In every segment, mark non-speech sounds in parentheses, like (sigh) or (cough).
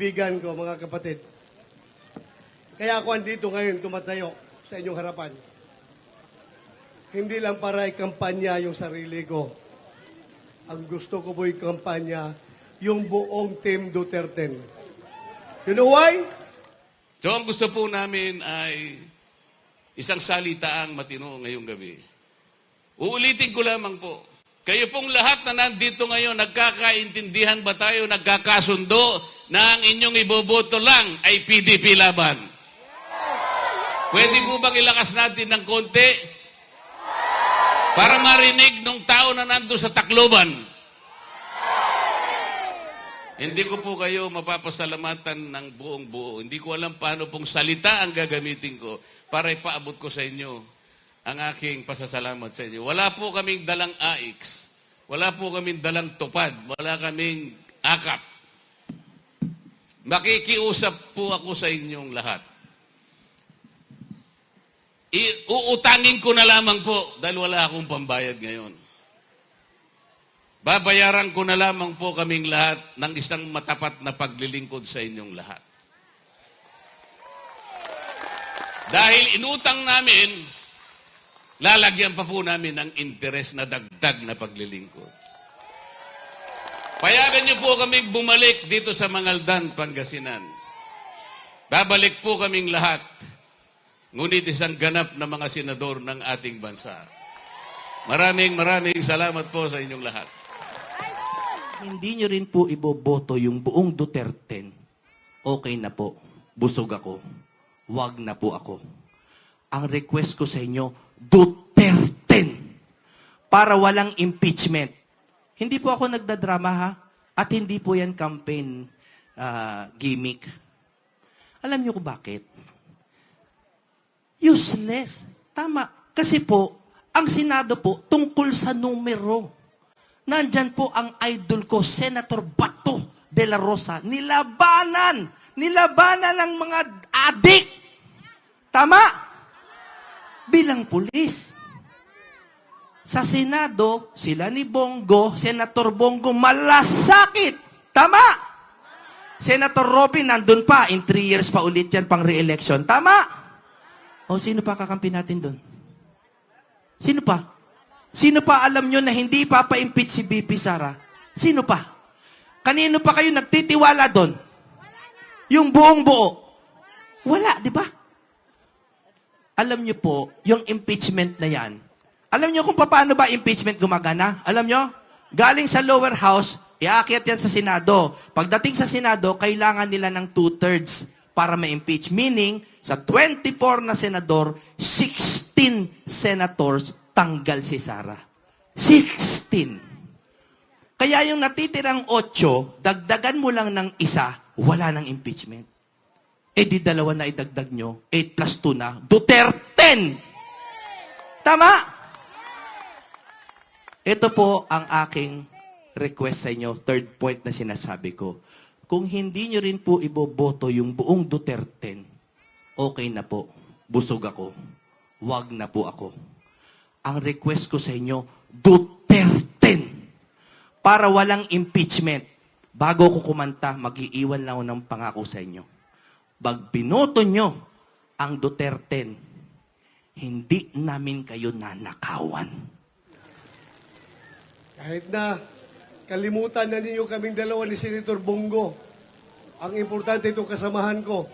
Bigan ko, mga kapatid. Kaya ako andito ngayon tumatayo sa inyong harapan. Hindi lang para ikampanya yung sarili ko. Ang gusto ko po ikampanya yung buong Team Duterte. You know why? So ang gusto po namin ay isang salitaang matino ngayong gabi. Uulitin ko lamang po. Kayo pong lahat na nandito ngayon, nagkakaintindihan ba tayo, nagkakasundo na ang inyong iboboto lang ay PDP laban? Pwede po bang ilakas natin ng konti? Para marinig ng tao na nando sa Tacloban. Hindi ko po kayo mapapasalamatan ng buong buo. Hindi ko alam paano pong salita ang gagamitin ko para ipaabot ko sa inyo ang aking pasasalamat sa inyo. Wala po kaming dalang AX. Wala po kaming dalang tupad. Wala kaming akap. Makikiusap po ako sa inyong lahat. I- uutangin ko na lamang po dahil wala akong pambayad ngayon. Babayaran ko na lamang po kaming lahat ng isang matapat na paglilingkod sa inyong lahat. Dahil inutang namin, lalagyan pa po namin ng interes na dagdag na paglilingkod. Payagan niyo po kaming bumalik dito sa Mangaldan, Pangasinan. Babalik po kaming lahat. Ngunit isang ganap na mga senador ng ating bansa. Maraming maraming salamat po sa inyong lahat. Hindi nyo rin po iboboto yung buong Duterte. Okay na po. Busog ako. Wag na po ako. Ang request ko sa inyo, Duterte. Para walang impeachment. Hindi po ako nagdadrama ha. At hindi po yan campaign ah, gimmick. Alam niyo kung bakit? Useless. Tama. Kasi po, ang Senado po, tungkol sa numero. Nandyan po ang idol ko, Senator Bato de la Rosa. Nilabanan! Nilabanan ng mga adik! Tama? Bilang pulis. Sa Senado, sila ni Bongo, Senator Bongo, malasakit! Tama? Senator Robin, nandun pa. In three years pa ulit yan pang re-election. Tama? O sino pa kakampi natin doon? Sino pa? Sino pa alam nyo na hindi papa-impeach si BP Sara? Sino pa? Kanino pa kayo nagtitiwala doon? Yung buong buo. Wala, di ba? Alam nyo po, yung impeachment na yan, alam nyo kung paano ba impeachment gumagana? Alam nyo? Galing sa lower house, iaakit yan sa Senado. Pagdating sa Senado, kailangan nila ng two-thirds para ma-impeach. Meaning, sa 24 na senador, 16 senators tanggal si Sara. 16. Kaya yung natitirang 8, dagdagan mo lang ng isa, wala ng impeachment. Eh di dalawa na idagdag nyo, 8 plus 2 na, Duterte! Tama? Ito po ang aking request sa inyo, third point na sinasabi ko. Kung hindi nyo rin po iboboto yung buong Duterte, okay na po, busog ako, wag na po ako. Ang request ko sa inyo, Duterte! Para walang impeachment. Bago ko kumanta, mag-iiwan lang ako ng pangako sa inyo. Pag binoto nyo ang Duterte, hindi namin kayo nanakawan. Kahit na kalimutan na ninyo kaming dalawa ni Senator Bongo, ang importante itong kasamahan ko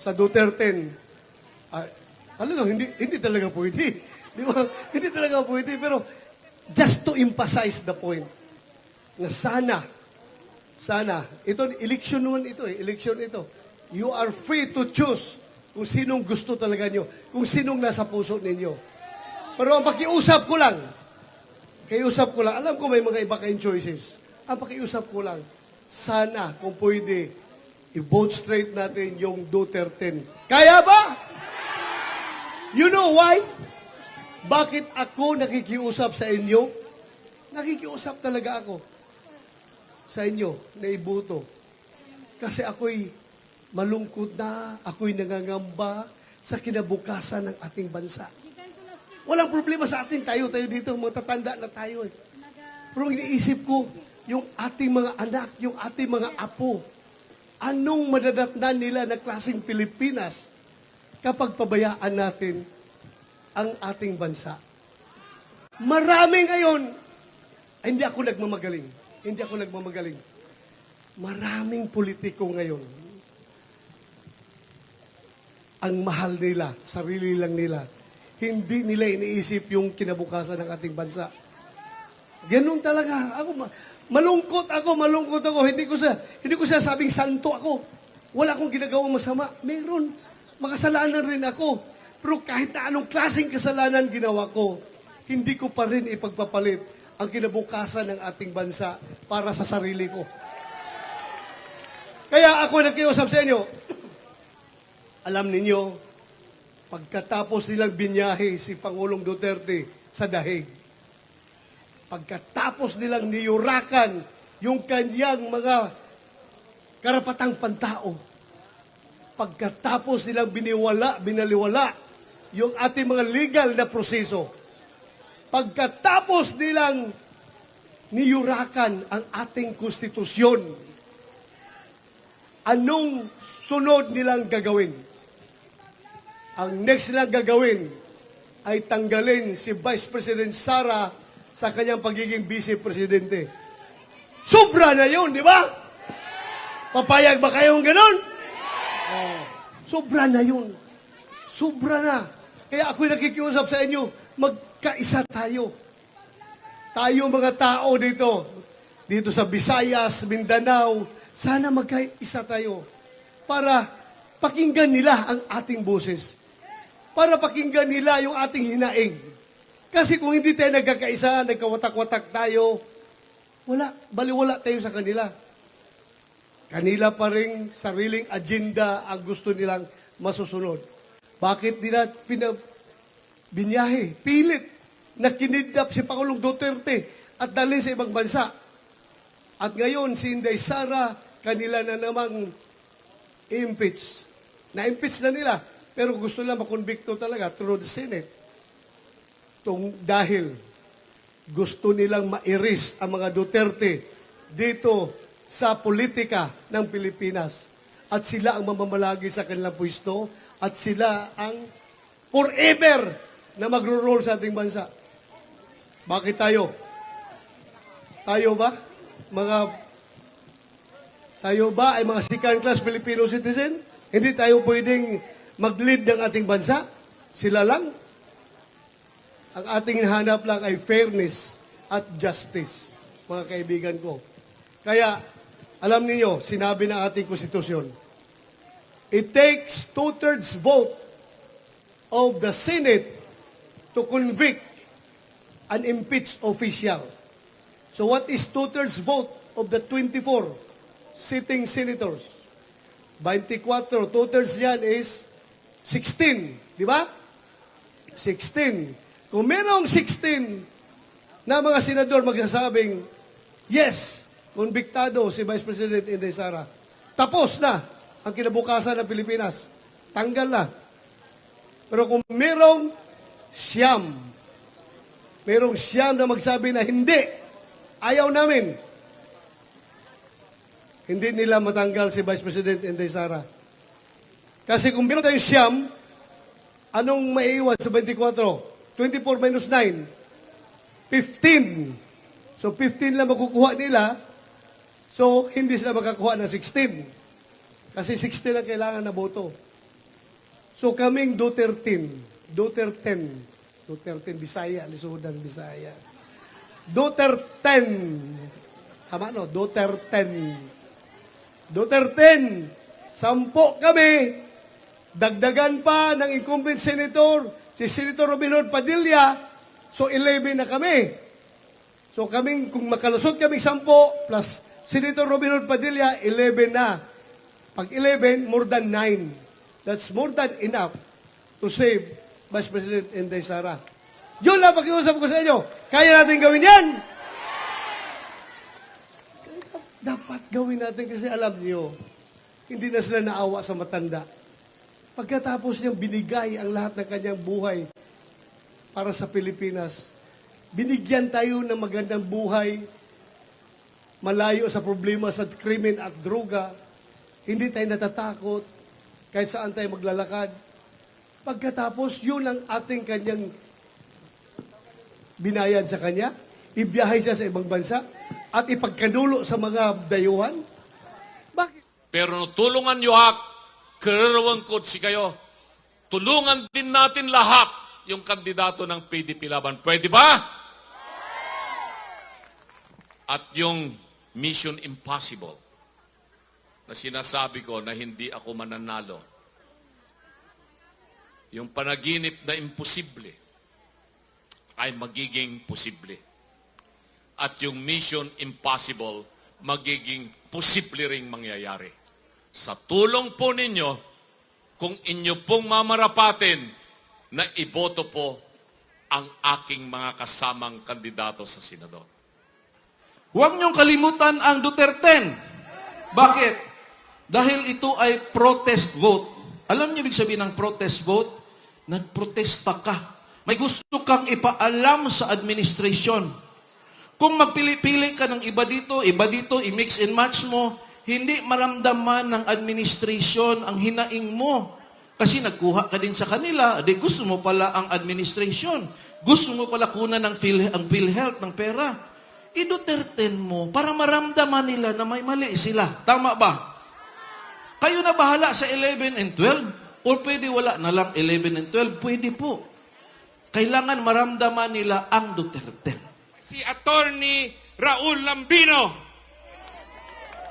sa Duterte. Ah, alam nga, hindi, hindi talaga pwede. (laughs) Di ba? Hindi talaga pwede. Pero just to emphasize the point, na sana, sana, ito, election naman ito eh, election ito. You are free to choose kung sinong gusto talaga nyo, kung sinong nasa puso ninyo. Pero ang pakiusap ko lang, Pakiusap ko lang, alam ko may mga iba kayong choices. Ang pakiusap ko lang, sana kung pwede, i-vote straight natin yung Duterte. Kaya ba? You know why? Bakit ako nakikiusap sa inyo? Nakikiusap talaga ako sa inyo na ibuto. Kasi ako'y malungkot na, ako'y nangangamba sa kinabukasan ng ating bansa. Walang problema sa atin. Tayo, tayo dito, mga tatanda na tayo. Eh. Pero iniisip ko, yung ating mga anak, yung ating mga apo, Anong madadatnan nila na klaseng Pilipinas kapag pabayaan natin ang ating bansa? Marami ngayon, ay, hindi ako nagmamagaling. Hindi ako nagmamagaling. Maraming politiko ngayon, ang mahal nila, sarili lang nila. Hindi nila iniisip yung kinabukasan ng ating bansa. Ganun talaga. Ako, ma- malungkot ako, malungkot ako. Hindi ko sa hindi ko siya sabing santo ako. Wala akong ginagawang masama. Meron. Makasalanan rin ako. Pero kahit na anong klaseng kasalanan ginawa ko, hindi ko pa rin ipagpapalit ang kinabukasan ng ating bansa para sa sarili ko. Kaya ako nakiusap sa inyo, alam ninyo, pagkatapos nilang binyahe si Pangulong Duterte sa dahig, pagkatapos nilang niyurakan yung kanyang mga karapatang pantao, pagkatapos nilang biniwala, binaliwala yung ating mga legal na proseso, pagkatapos nilang niyurakan ang ating konstitusyon, anong sunod nilang gagawin? Ang next nilang gagawin ay tanggalin si Vice President Sara sa kanyang pagiging Vice Presidente. Sobra na yun, di ba? Papayag ba kayong ganon? Oh, sobra na yun. Sobra na. Kaya ako'y nakikiusap sa inyo, magkaisa tayo. Tayo mga tao dito, dito sa Visayas, Mindanao, sana magkaisa tayo para pakinggan nila ang ating boses. Para pakinggan nila yung ating hinaing. Kasi kung hindi tayo nagkakaisa, nagkawatak-watak tayo, wala, baliwala tayo sa kanila. Kanila pa rin sariling agenda ang gusto nilang masusunod. Bakit nila pina, binyahe, pilit, na kinidnap si Pangulong Duterte at dalhin sa ibang bansa. At ngayon, si Inday Sara, kanila na namang impeach. Na-impeach na nila. Pero gusto nila makonbikto talaga through the Senate. Tung, dahil gusto nilang mairis ang mga Duterte dito sa politika ng Pilipinas. At sila ang mamamalagi sa kanilang pwesto at sila ang forever na magro-roll sa ating bansa. Bakit tayo? Tayo ba? Mga tayo ba ay mga second class Filipino citizen? Hindi tayo pwedeng mag-lead ng ating bansa? Sila lang? Ang ating hanap lang ay fairness at justice, mga kaibigan ko. Kaya, alam niyo, sinabi ng ating konstitusyon, it takes two-thirds vote of the Senate to convict an impeached official. So what is two-thirds vote of the 24 sitting senators? 24, two-thirds yan is 16, di ba? 16. Kung merong 16 na mga senador magsasabing, yes, konbiktado si Vice President Inday Sara, tapos na ang kinabukasan ng Pilipinas. Tanggal na. Pero kung merong siyam, merong siyam na magsabi na hindi, ayaw namin, hindi nila matanggal si Vice President Inday Sara. Kasi kung meron tayong siyam, anong maiiwan sa 24? 24 minus 9, 15. So 15 lang makukuha nila, so hindi sila makakuha ng 16. Kasi 16 lang kailangan na boto. So kaming Duterte, Duterte, Duterte, Bisaya, Lisudan, Bisaya. Duterte, tama no? Duterte. Duterte, sampo kami, dagdagan pa ng incumbent senator, si Senator Robinson Padilla, so 11 na kami. So kaming, kung makalusot kaming sampo, plus Senator Robinson Padilla, 11 na. Pag 11, more than 9. That's more than enough to save Vice President Inday Sara. Yun lang pakiusap ko sa inyo. Kaya natin gawin yan. Dapat gawin natin kasi alam niyo, hindi na sila naawa sa matanda. Pagkatapos niyang binigay ang lahat ng kanyang buhay para sa Pilipinas, binigyan tayo ng magandang buhay, malayo sa problema sa krimen at droga, Hindi tayo natatakot kahit saan tayo maglalakad. Pagkatapos, yun ang ating kanyang binayad sa kanya, ibiyahe siya sa ibang bansa, at ipagkanulo sa mga dayuhan. Bakit? Pero tulungan niyo hak, kararawan si kayo. Tulungan din natin lahat yung kandidato ng PDP Laban. Pwede ba? At yung Mission Impossible na sinasabi ko na hindi ako mananalo. Yung panaginip na imposible ay magiging posible. At yung Mission Impossible magiging posible ring mangyayari. Sa tulong po ninyo, kung inyo pong mamarapatin na iboto po ang aking mga kasamang kandidato sa Senador. Huwag niyong kalimutan ang Duterte. Bakit? Dahil ito ay protest vote. Alam niyo ibig sabihin ng protest vote? Nagprotesta ka. May gusto kang ipaalam sa administration. Kung magpili-pili ka ng iba dito, iba dito, i-mix and match mo, hindi maramdaman ng administration ang hinaing mo. Kasi nagkuha ka din sa kanila, di gusto mo pala ang administration. Gusto mo pala kunan ng Phil, ang PhilHealth ng pera. Iduterten mo para maramdaman nila na may mali sila. Tama ba? Kayo na bahala sa 11 and 12. O pwede wala na lang 11 and 12. Pwede po. Kailangan maramdaman nila ang Duterte. si Attorney Raul Lambino.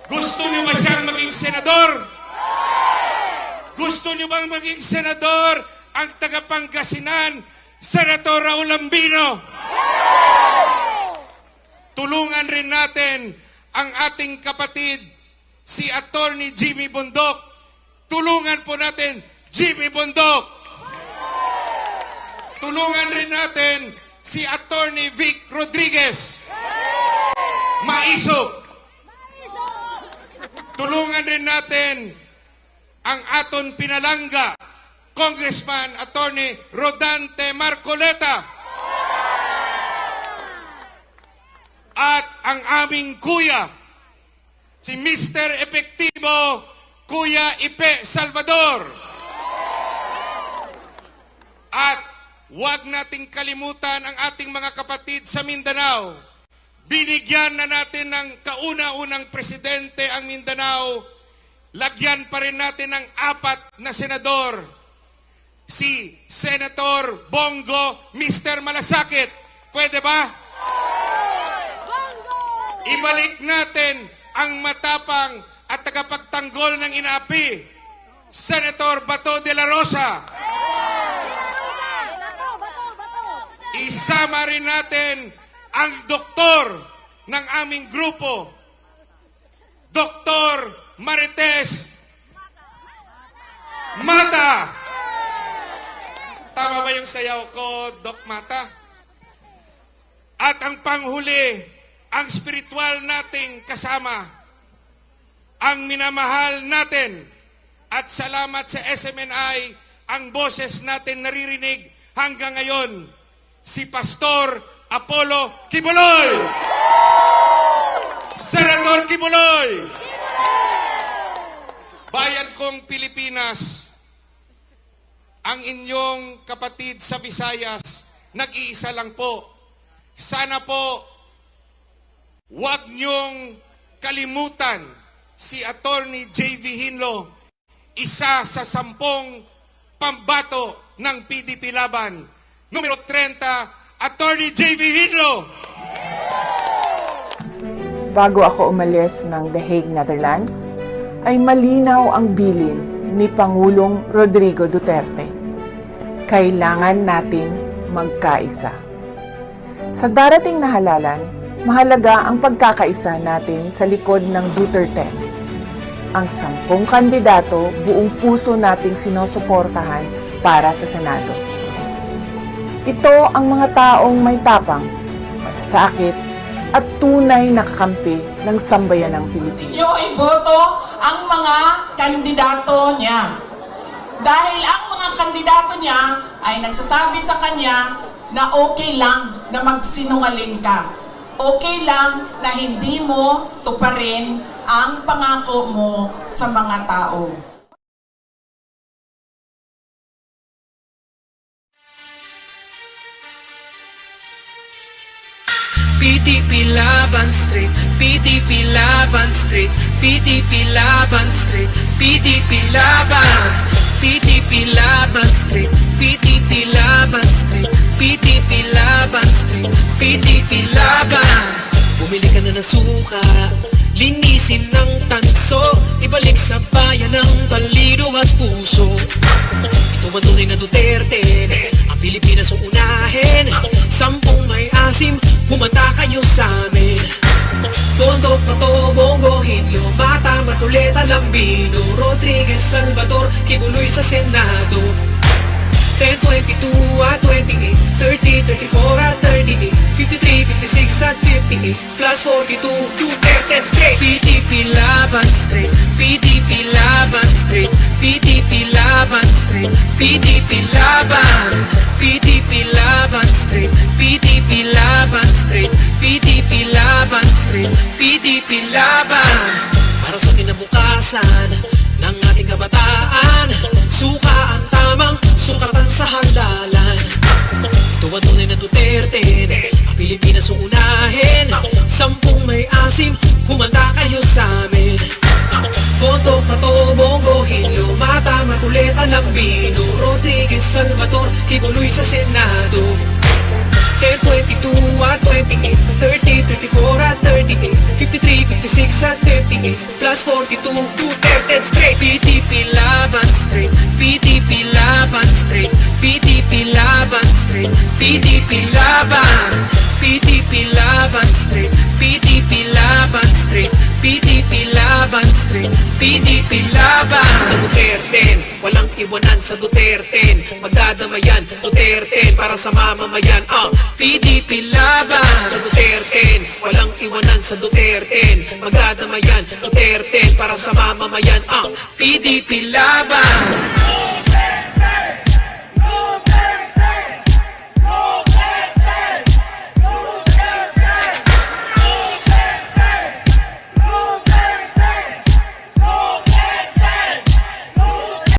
Gusto niyo ba siyang maging senador? Gusto niyo bang maging senador ang tagapangasinan, Senator Raul Lambino? Tulungan rin natin ang ating kapatid, si Attorney Jimmy Bundok. Tulungan po natin, Jimmy Bundok. Tulungan rin natin si Attorney Vic Rodriguez. Maisog. Tulungan rin natin ang aton pinalangga, Congressman Attorney Rodante Marcoleta. At ang aming kuya, si Mr. Epektibo, Kuya Ipe Salvador. At huwag nating kalimutan ang ating mga kapatid sa Mindanao. Binigyan na natin ng kauna-unang presidente ang Mindanao. Lagyan pa rin natin ng apat na senador. Si Senator Bongo Mr. Malasakit. Pwede ba? Ibalik natin ang matapang at tagapagtanggol ng inaapi. Senator Bato de la Rosa. Isama rin natin ang doktor ng aming grupo, Doktor Marites Mata. Tama ba yung sayaw ko, Dok Mata? At ang panghuli, ang spiritual nating kasama, ang minamahal natin, at salamat sa SMNI, ang boses natin naririnig hanggang ngayon, si Pastor Apollo Kibuloy! Senador Kibuloy! Bayan kong Pilipinas, ang inyong kapatid sa Visayas, nag-iisa lang po. Sana po, huwag niyong kalimutan si Attorney J.V. Hinlo, isa sa sampung pambato ng PDP Laban. Numero 30, Attorney J.V. Hinlo. bago ako umalis ng The Hague, Netherlands, ay malinaw ang bilin ni Pangulong Rodrigo Duterte. Kailangan nating magkaisa. Sa darating na halalan, mahalaga ang pagkakaisa natin sa likod ng Duterte. Ang sampung kandidato buong puso nating sinusuportahan para sa Senado. Ito ang mga taong may tapang, malasakit, at tunay na kakampi ng sambayan ng Pilipinas. nyo iboto ang mga kandidato niya. Dahil ang mga kandidato niya ay nagsasabi sa kanya na okay lang na magsinungaling ka. Okay lang na hindi mo tuparin ang pangako mo sa mga tao. PDP Laban Street, PDP Laban Street, PDP Laban Street, PDP Laban, PDP Laban Street, PDP Laban Street, PDP Laban Street, PDP Laban. Bumili ka na ng suka, linisin ng tanso, ibalik sa bayan ng talino at puso. Ito ba tunay na Duterte? Ang Pilipinas ang unahin Sampung may asim, humanda kayo sa amin. Tondo, Pato, Bongo, Hinlo, Bata, Matuleta, Lambino Rodriguez, Salvador, Kibuloy sa Senado. 10, 22 at 28 30, 34 at 38 53, 56 at 58 Plus 42, Duterte straight. PDP Laban straight PDP Laban straight PDP Laban straight PDP Laban PDP Laban straight PDP Laban straight PDP Laban straight PDP Laban. Para sa kinabukasan ng ating kabataan Suka ang tamang sukatan sa halalan Tunay na Duterte Ang Pilipinas ang unahin. Sampung may asim Humanda kayo sa amin. Boto, Pato, Bongo, Hinlo, Mata, Marculeta, Lambino Rodriguez, Salvador, Kibuloy sa Senado. 10, 22 at 28 30, 34 at 38 53, 56 at 58 Plus 42, Duterte straight. PDP Laban straight PDP Laban straight PDP Laban PDP Laban straight PDP Laban straight PDP Laban straight PDP Laban. Sa Duterte, walang iwanan sa Duterte. Magdadamayan, Duterte para sa mamamayan. Uh, PDP Laban Sa Duterte, walang iwanan sa Duterte. Magdadamayan, Duterte para sa mamamayan. Uh, PDP Laban